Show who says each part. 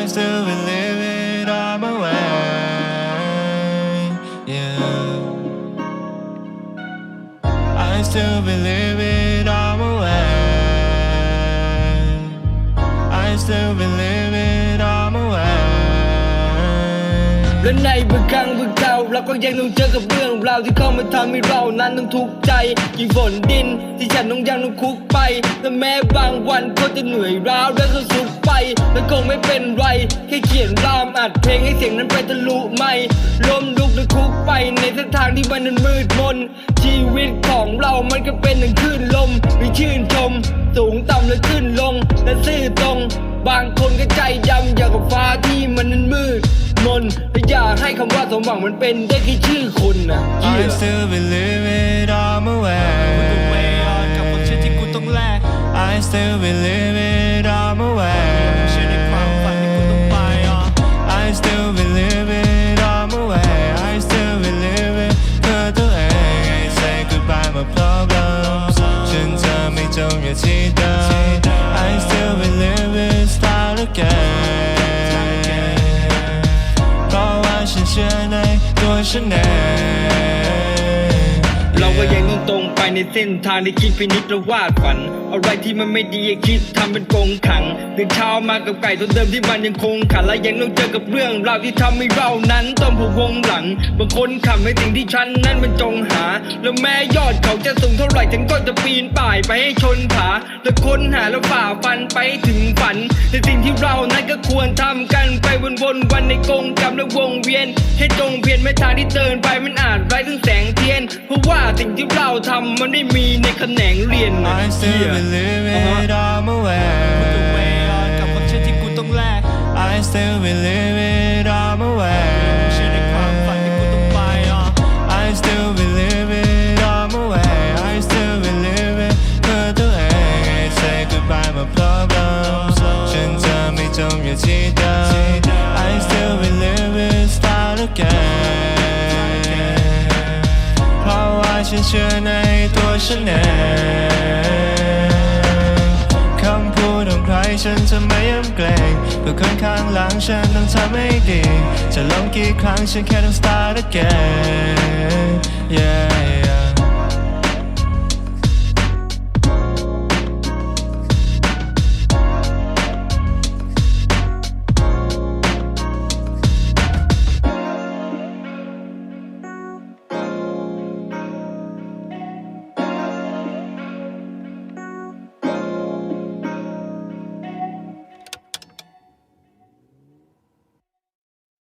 Speaker 1: I still believe it all my way. Yeah. I still believe it all my way. I still believe
Speaker 2: และในบางครั้งบางคราวเราก็ยังต้องเจอกับเรื่องราวที่เข้ามาทำให้เรานั้นต้องทุกข์ใจกี่ฝนดินที่ฉันต้องยังต้องคุกไปและแม้บางวันก็จะเหนื่อยร้าวและก็สุดไปแล้วคงไม่เป็นไรแค่เขียนรามอัดเพลงให้เสียงนั้นไปทะลุไม่ล้มลุกและคุกไปในเส้นทางที่มันนั้นมืดมนชีวิตของเรามันก็เป็นหนึ่งคลื่นลมมีชื่นชมสูงต่ำและขึ้นลงและซื่อตรง บางคนก็ใจดำอย่างกับฟ้าที่มันนั้นมืดมน คำว่าสมหวังมันเป็นได้แค่ชื่อคนนะ
Speaker 1: I still believe it all my way
Speaker 3: กับความเชื่อที่กูต้องแลก
Speaker 1: I still believe it all my way
Speaker 3: เชื่อในความฝันที่กูต้องไปอะ
Speaker 1: I still believe it all my way I still believe it เพื่อตัวเอง I say goodbye my problems ฉันจะไม่จมอยู่ที่เดิม ตั
Speaker 2: ตรงไปในเส้นทางที่คิดพินิจและวาดฝัน อะไรที่มันไม่ดีอคิดทำเป็นกงขังตื่นเช้ามากับไก่ตัวเดิมที่มันยังคงขันและยังต้องเจอกับเรื่องราวที่ทำให้เรานั้นต้องพะวงหลังบางคนขำในสิ่งที่ฉันนั้นมันจงหา แล้วแม้ยอดเขาจะสูงเท่าไหร่ฉันก็จะปีนป่ายไปให้ชนผาและค้นหาแล้วฝ่าฟันไปถึงฝันในสิ่งที่เรานั้นก็ควรทำกันไปวนๆวันในกงกรรมและวงเวียนให้จงเพียรไม่ทางที่เดินไปมันอาจไร้ถึงแสงเทียนเพราะว่าสิ่งที่เราทำมันไม่มีในแขนงเรียนนะ
Speaker 1: I still believe it all my way
Speaker 3: กับความเชื่อที่กูต้องแลก
Speaker 1: I still believe it all my way
Speaker 3: เชื่อในความฝันที่กูต้องไปอะ
Speaker 1: I still believe it all my way I still believe it เพื่อตัวเอง I say goodbye my problems ฉันจะไม่จมอยู่ที่ ฉันเชื่อในตัวฉันเองคำพูดของใครฉันจะไม่ยำเกรงเพื่อคนข้างหลังฉันต้องทำให้ดี จะลองกี่ครั้งฉันแค่ต้อง start again yeah.